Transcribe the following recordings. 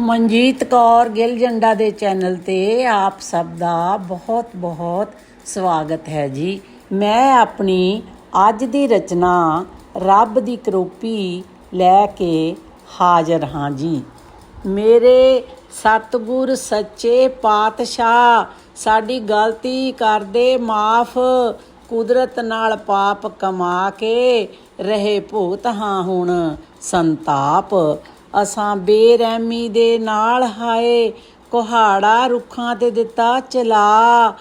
ਮਨਜੀਤ ਕੌਰ ਗਿੱਲ ਜੰਡਾ ਦੇ ਚੈਨਲ ਤੇ ਆਪ ਸਭ ਦਾ ਬਹੁਤ ਬਹੁਤ ਸਵਾਗਤ ਹੈ ਜੀ। ਮੈਂ ਆਪਣੀ ਅੱਜ ਦੀ ਰਚਨਾ ਰੱਬ ਦੀ ਕਰੋਪੀ ਲੈ ਕੇ ਹਾਜ਼ਰ ਹਾਂ ਜੀ। ਮੇਰੇ ਸਤਿਗੁਰ ਸੱਚੇ ਪਾਤਸ਼ਾਹ, ਸਾਡੀ ਗਲਤੀ ਕਰਦੇ ਮਾਫ, ਕੁਦਰਤ ਨਾਲ ਪਾਪ ਕਮਾ ਕੇ ਰਹੇ ਭੂਤ ਹਾਂ ਹੁਣ ਸੰਤਾਪ। ਅਸਾਂ ਬੇਰਹਿਮੀ ਦੇ ਨਾਲ ਹਾਏ, ਕੁਹਾੜਾ ਰੁੱਖਾਂ ਤੇ ਦਿੱਤਾ ਚਲਾ।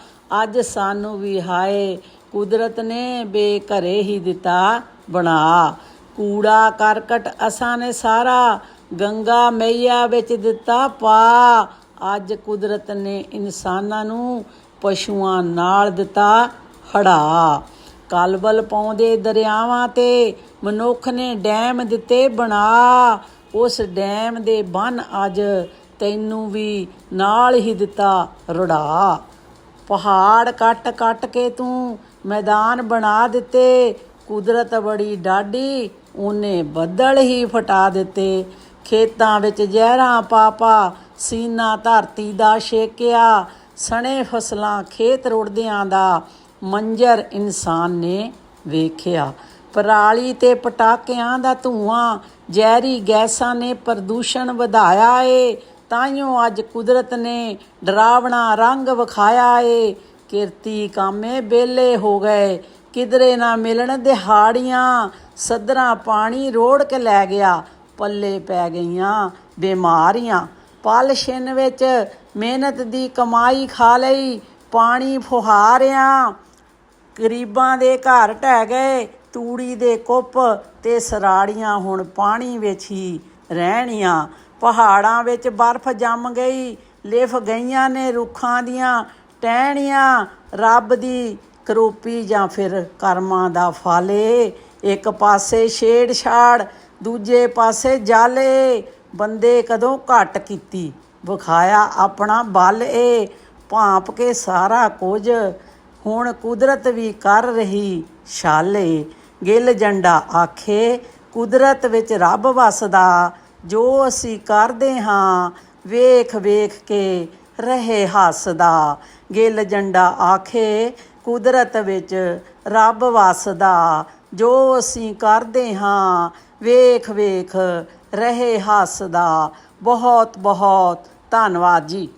ਅੱਜ ਸਾਨੂੰ ਵੀ ਹਾਏ, ਕੁਦਰਤ ਨੇ ਬੇਘਰੇ ਹੀ ਦਿੱਤਾ ਬਣਾ। ਕੂੜਾ, ਕਰਕਟ ਅਸਾਂ ਨੇ ਸਾਰਾ ਗੰਗਾ ਮਈਆ ਵਿੱਚ ਦਿੱਤਾ ਪਾ। ਅੱਜ ਕੁਦਰਤ ਨੇ ਇਨਸਾਨਾਂ ਨੂੰ ਪਸ਼ੂਆਂ ਨਾਲ ਦਿੱਤਾ ਹੜਾ। ਕਲਬਲ ਪਾਉਂਦੇ ਦਰਿਆਵਾਂ ਤੇ, ਮਨੁੱਖ ਨੇ ਡੈਮ ਦਿੱਤੇ ਬਣਾ। ਉਸ ਡੈਮ ਦੇ ਬੰਨ ਅੱਜ ਤੈਨੂੰ ਵੀ ਨਾਲ ਹੀ ਦਿੱਤਾ ਰੁੜਾ। ਪਹਾੜ ਕੱਟ ਕੱਟ ਕੇ ਤੂੰ ਮੈਦਾਨ ਬਣਾ ਦਿੱਤੇ। ਕੁਦਰਤ ਬੜੀ ਡਾਢੀ, ਉਹਨੇ ਬੱਦਲ ਹੀ ਫਟਾ ਦਿੱਤੇ। ਖੇਤਾਂ ਵਿੱਚ ਜ਼ਹਿਰਾਂ ਪਾਪਾ, ਸੀਨਾ ਧਰਤੀ ਦਾ ਛੇਕਿਆ। ਸਣੇ ਫਸਲਾਂ ਖੇਤ ਰੁੜਦਿਆਂ ਦਾ ਮੰਜਰ ਇਨਸਾਨ ਨੇ ਵੇਖਿਆ। ਪਰਾਲੀ ਤੇ ਪਟਾਕਿਆਂ ਦਾ ਧੂਆਂ ਜ਼ਹਿਰੀ ਗੈਸਾਂ ਨੇ ਪ੍ਰਦੂਸ਼ਣ ਵਧਾਇਆ ਏ, ਤਾਈਓ ਅੱਜ ਕੁਦਰਤ ਨੇ ਡਰਾਵਣਾ ਰੰਗ ਵਿਖਾਇਆ ਏ। ਕਿਰਤੀ ਕਾਮੇ ਬੇਲੇ ਹੋ ਗਏ, ਕਿਧਰੇ ਨਾ ਮਿਲਣ ਦਿਹਾੜੀਆਂ। ਸਦਰਾਂ ਪਾਣੀ ਰੋੜ ਕੇ ਲੈ ਗਿਆ, ਪੱਲੇ ਪੈ ਗਈਆਂ ਬਿਮਾਰੀਆਂ। ਪਲ ਛਿਨ ਵਿੱਚ ਮਿਹਨਤ ਦੀ ਕਮਾਈ ਖਾ ਲਈ, ਪਾਣੀ ਫੁਹਾਰਿਆਂ। ਗਰੀਬਾਂ ਦੇ ਘਰ ਢਹਿ ਗਏ ਤੂੜੀ ਦੇ ਕੁੱਪ ਤੇ ਸਰਾੜੀਆਂ ਹੁਣ ਪਾਣੀ ਵਿੱਚ ਹੀ ਰਹਿਣੀਆਂ। ਪਹਾੜਾਂ ਵਿੱਚ ਬਰਫ਼ ਜੰਮ ਗਈ, ਲਿਫ ਗਈਆਂ ਨੇ ਰੁੱਖਾਂ ਦੀਆਂ ਟਹਿਣੀਆਂ। ਰੱਬ ਦੀ ਕਰੋਪੀ ਜਾਂ ਫਿਰ ਕਰਮਾਂ ਦਾ ਫਾਲੇ। ਇੱਕ ਪਾਸੇ ਛੇੜ ਛਾੜ, ਦੂਜੇ ਪਾਸੇ ਜਾਲੇ। ਬੰਦੇ ਕਦੋਂ ਘਟ ਕੀਤੀ, ਵਿਖਾਇਆ ਆਪਣਾ ਬਲ ਏ। ਭਾਂਪ ਕੇ ਸਾਰਾ ਕੁਝ ਹੁਣ ਕੁਦਰਤ ਵੀ ਕਰ ਰਹੀ, ਛਾਲੇ। ਗਿੱਲ ਜੰਡਾ ਆਖੇ, ਕੁਦਰਤ ਵਿੱਚ ਰੱਬ ਵਸਦਾ, ਜੋ ਅਸੀਂ ਕਰਦੇ ਹਾਂ, ਵੇਖ ਵੇਖ ਕੇ ਰਹੇ ਹੱਸਦਾ। ਗਿੱਲ ਜੰਡਾ ਆਖੇ, ਕੁਦਰਤ ਵਿੱਚ ਰੱਬ ਵਸਦਾ, ਜੋ ਅਸੀਂ ਕਰਦੇ ਹਾਂ, ਵੇਖ ਵੇਖ ਰਹੇ ਹੱਸਦਾ। ਬਹੁਤ ਬਹੁਤ ਧੰਨਵਾਦ ਜੀ।